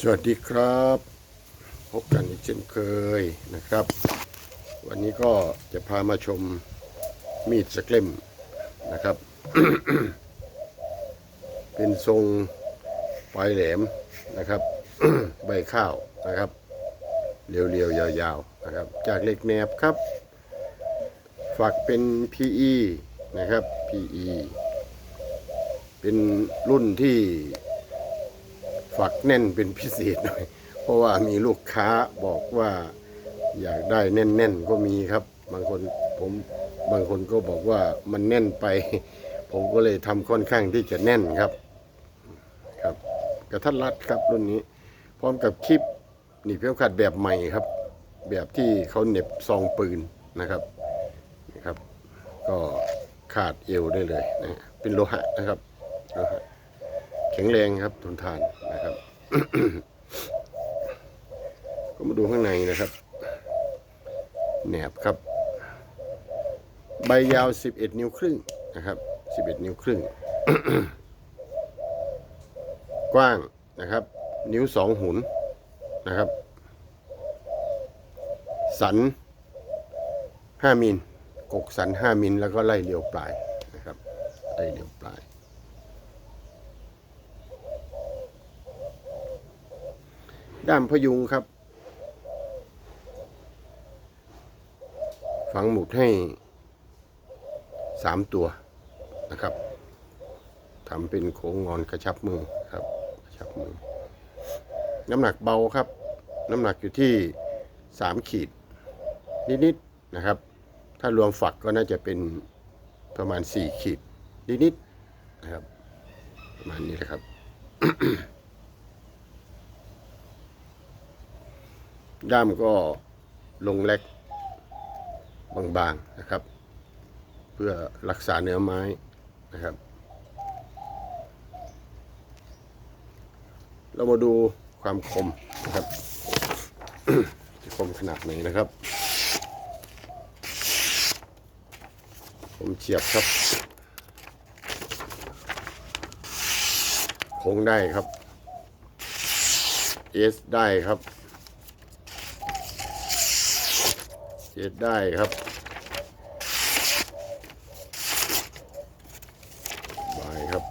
สวัสดีครับ พบกันอีกเช่นเคยนะครับ วันนี้ก็จะพามาชมมีดสเกลมนะครับ เป็นทรงปลายแหลมนะครับ ใบข้าวนะครับ เรียวๆ ยาวๆนะครับ จากเหล็กแหนบครับ ฝักเป็น PE นะครับ PE เป็นรุ่นที่ ฝักแน่นเป็นพิเศษหน่อย เพราะว่ามีลูกค้าบอกว่าอยากได้แน่นๆก็มีครับ บางคนผมบางคนก็บอกว่ามันแน่นไป ผมก็เลยทำค่อนข้างที่จะแน่นครับ ครับกระทัดรัดครับรุ่นนี้ พร้อมกับคลิปหนีบเข็มขัดแบบใหม่ครับ แบบที่เขาเน็บซองปืนนะครับนะครับ ก็ขาดเอวได้เลยนะเป็นโลหะนะครับโลหะ แข็งแรงครับทนทานนะครับ ก็มาดูข้างในนะครับแหนบครับ ใบยาว 11 นิ้วครึ่งนะครับ 11 นิ้วครึ่ง กว้างนะครับ นิ้วสองหุนนะครับ สัน 5 มิลกกสัน 5 มิลแล้วก็ไล่เลียวปลายนะครับไล่เลียวปลาย ด้ามพยุงครับ ฝังหมุดให้สามตัวนะครับทำเป็นโค้งงอนกระชับมือครับกระชับมือ น้ำหนักเบาครับ น้ำหนักอยู่ที่สามขีด นิดๆนะครับ ถ้ารวมฝักก็น่าจะเป็นประมาณสี่ขีด นิดๆนะครับ ประมาณนี้นะครับ ด้ามก็ลงเล็กบางๆนะครับ เพื่อรักษาเนื้อไม้นะครับ เรามาดูความคมนะครับจะคมขนาดไหนนะครับ ผมเฉียบครับโค้งได้ครับเอสได้ครับ เจ็ดได้ครับ บายครับ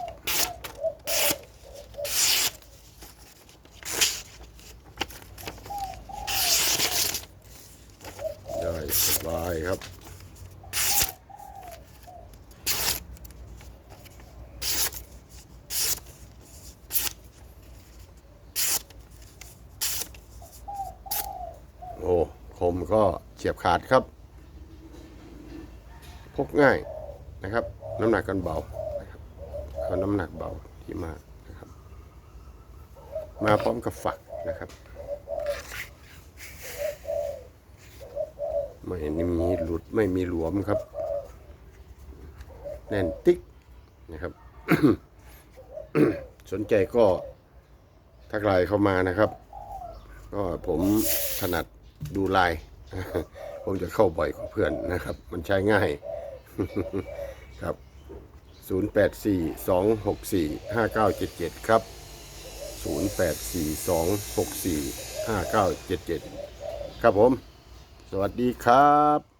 ได้สบายครับโอ้ คมก็เฉียบขาดครับ พกง่ายนะครับ น้ำหนักกันเบานะครับเขาน้ำหนักเบาที่มากนะครับ มาพร้อมกับฝักนะครับไม่มีหลุดไม่มีหลวมครับ แน่นติ๊กนะครับ สนใจก็ทักไลน์เข้ามานะครับ ก็ผมถนัด ดูลาย ผมจะเข้าบ่อยกว่าเพื่อนนะครับ มันใช้ง่ายครับ 0842645977 ครับ 0842645977 ครับผม สวัสดีครับ